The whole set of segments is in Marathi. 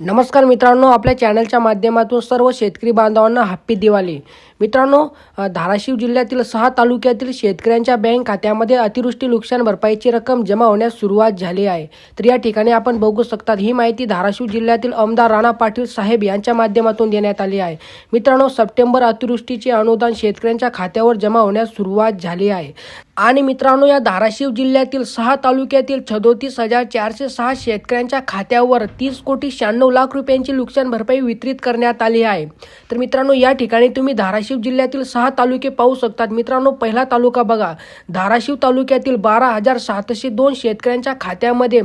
नमस्कार मित्रांनो आपल्या चॅनलच्या माध्यमातून सर्व शेतकरी बांधवांना हॅप्पी दिवाळी. मित्रांनो धाराशिव जिल्ह्यातील सहा तालुक्यातील शेतकऱ्यांच्या बँक खात्यामध्ये अतिवृष्टी नुकसान भरपाईची रक्कम जमा होण्यास सुरुवात झाली आहे. तर या ठिकाणी आपण बघू शकतात ही माहिती धाराशिव जिल्ह्यातील आमदार राणा पाटील साहेब यांच्या माध्यमातून देण्यात आली आहे. मित्रांनो सप्टेंबर अतिवृष्टीचे अनुदान शेतकऱ्यांच्या खात्यावर जमा होण्यास सुरुवात झाली आहे. आणि मित्रांनो या धाराशिव जिल्ह्यातील सहा तालुक्यातील छदोतीस हजार चारशे सहा शेतकऱ्यांच्या खात्यावर तीस कोटी शहाण्णव लाख रुपयांची नुकसान भरपाई वितरित करण्यात आली आहे. तर मित्रांनो या ठिकाणी तुम्ही धाराशिव जिल्ह्यातील सहा तालुके पाहू शकतात. मित्रांनो पहिला तालुका बघा. धाराशिव तालुक्यातील बारा हजार सातशे दोन शेतकऱ्यांच्या खात्यामध्ये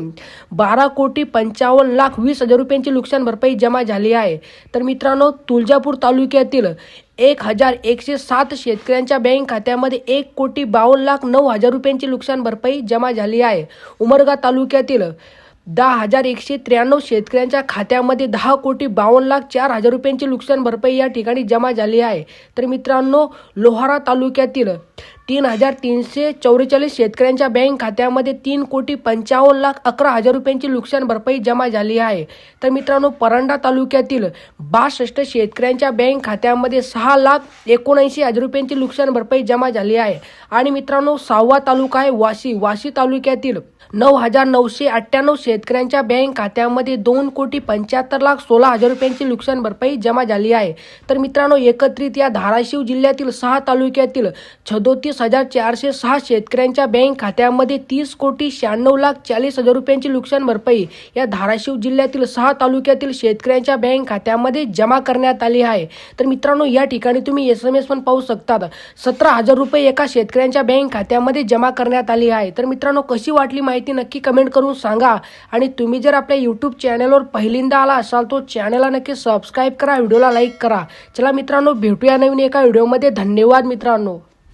बारा कोटी पंचावन्न लाख वीस हजार रुपयांची नुकसान भरपाई जमा झाली आहे. तर मित्रांनो तुळजापूर तालुक्यातील एक हजार एकशे सात शेतकऱ्यांच्या बँक खात्यामध्ये एक कोटी बावन्न लाख नऊ हजार रुपयांची नुकसान भरपाई जमा झाली आहे. उमरगा तालुक्यातील दहा हजार एकशे त्र्याण्णव शेतकऱ्यांच्या खात्यामध्ये दहा कोटी बावन्न लाख चार हजार रुपयांची नुकसान भरपाई या ठिकाणी जमा झाली आहे. तर मित्रांनो लोहारा तालुक्यातील तीन हजार तीनशे चौवेचाळीस शेतकऱ्यांच्या बँक खात्यामध्ये तीन कोटी पंचावन्न लाख अकरा हजार रुपयांची नुकसान भरपाई जमा झाली आहे. तर मित्रांनो परंडा तालुक्यातील बासष्ट शेतकऱ्यांच्या बँक खात्यामध्ये सहा लाख एकोणऐंशी हजार रुपयांची नुकसान भरपाई जमा झाली आहे. आणि मित्रांनो सहावा तालुका आहे वाशी. वाशी तालुक्यातील नऊ हजार नऊशे अठ्ठ्याण्णव शेतकऱ्यांच्या बँक खात्यामध्ये दोन कोटी पंच्याहत्तर लाख सोळा हजार रुपयांची नुकसान भरपाई जमा झाली आहे. तर मित्रांनो एकत्रित या धाराशिव जिल्ह्यातील सहा तालुक्यातील छदोतीस हजार चारशे सहा शेतकऱ्यांच्या बँक खात्यामध्ये तीस कोटी शहाण्णव लाख चाळीस हजार रुपयांची नुकसान भरपाई या धाराशिव जिल्ह्यातील सहा तालुक्यातील शेतकऱ्यांच्या बँक खात्यामध्ये जमा करण्यात आली आहे. तर मित्रांनो या ठिकाणी तुम्ही एस एम एस पण पाहू शकतात. सतरा हजार रुपये एका शेतकऱ्यांच्या बँक खात्यामध्ये जमा करण्यात आली आहे. तर मित्रांनो कशी वाटली माहिती नक्की कमेंट करून सांगा. आणि तुम्ही जर आपल्या यूट्यूब चॅनलवर पहिल्यांदा आला असाल तो चॅनलला नक्की सबस्क्राईब करा व्हिडिओला लाईक करा. चला मित्रांनो भेटूया नवीन एका व्हिडिओमध्ये धन्यवाद मित्रांनो.